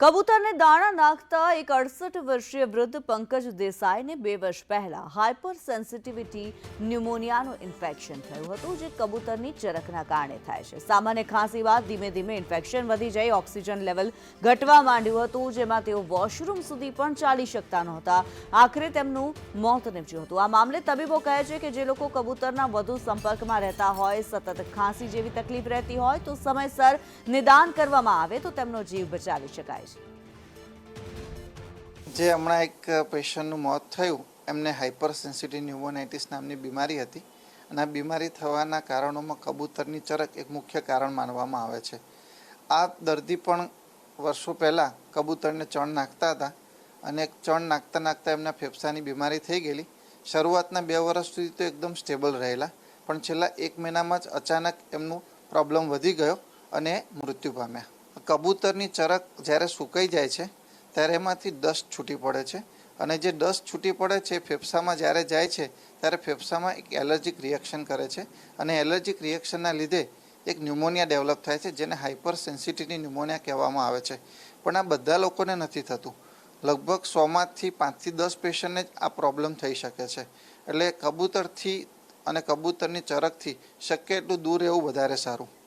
કબૂતરને દાણા નાખતા એક અડસઠ વર્ષીય વૃદ્ધ પંકજ દેસાઈને બે વર્ષ પહેલા હાઇપર સેન્સિટિવિટી ન્યુમોનિયાનું ઇન્ફેક્શન થયું હતું, જે કબૂતરની ચરકના કારણે થાય છે. સામાન્ય ખાંસી બાદ ધીમે ધીમે ઇન્ફેક્શન વધી જઈ ઓક્સિજન લેવલ ઘટવા માંડ્યું હતું, જેમાં તેઓ વોશરૂમ સુધી પણ ચાલી શકતા નહોતા. આખરે તેમનું મોત નીપજ્યું હતું. આ મામલે તબીબો કહે છે કે જે લોકો કબૂતરના વધુ સંપર્કમાં રહેતા હોય, સતત ખાંસી જેવી તકલીફ રહેતી હોય, તો સમયસર નિદાન કરવામાં આવે તો તેમનો જીવ બચાવી શકાય. જે હમણાં એક પેશન્ટનું મોત થયું, એમને હાઇપર સેન્સિટિવ ન્યુમોનાઇટિસ નામની બીમારી હતી અને આ બીમારી થવાના કારણોમાં કબૂતરની ચરક એક મુખ્ય કારણ માનવામાં આવે છે. આ દર્દી પણ વર્ષો પહેલાં કબૂતરને ચણ નાખતા હતા અને ચણ નાખતા નાખતા એમના ફેફસાની બીમારી થઈ ગયેલી. શરૂઆતના બે વર્ષ સુધી તો એકદમ સ્ટેબલ રહેલા, પણ છેલ્લા એક મહિનામાં જ અચાનક એમનું પ્રોબ્લેમ વધી ગયો અને મૃત્યુ પામ્યા. કબૂતરની ચરક જ્યારે સુકાઈ જાય છે ત્યારે એમાંથી ડસ્ટ છૂટી પડે છે. અને જે ડસ્ટ છૂટી પડે છે, ફેફસામાં જ્યારે જાય છે, ત્યારે ફેફસામાં એક એલર્જીક રિએક્શન કરે છે. અને એલર્જીક રિએક્શનના લીધે એક ન્યુમોનિયા ડેવલપ થાય છે, જેને હાઇપર સેન્સિટિવની ન્યુમોનિયા કહેવામાં આવે છે. પણ આ બધા લોકોને નથી થતું. લગભગ સોમાંથી પાંચથી દસ પેશન્ટને જ આ પ્રોબ્લેમ થઈ શકે છે. એટલે કબૂતરથી અને કબૂતરની ચરકથી શક્ય એટલું દૂર રહેવું વધારે સારું.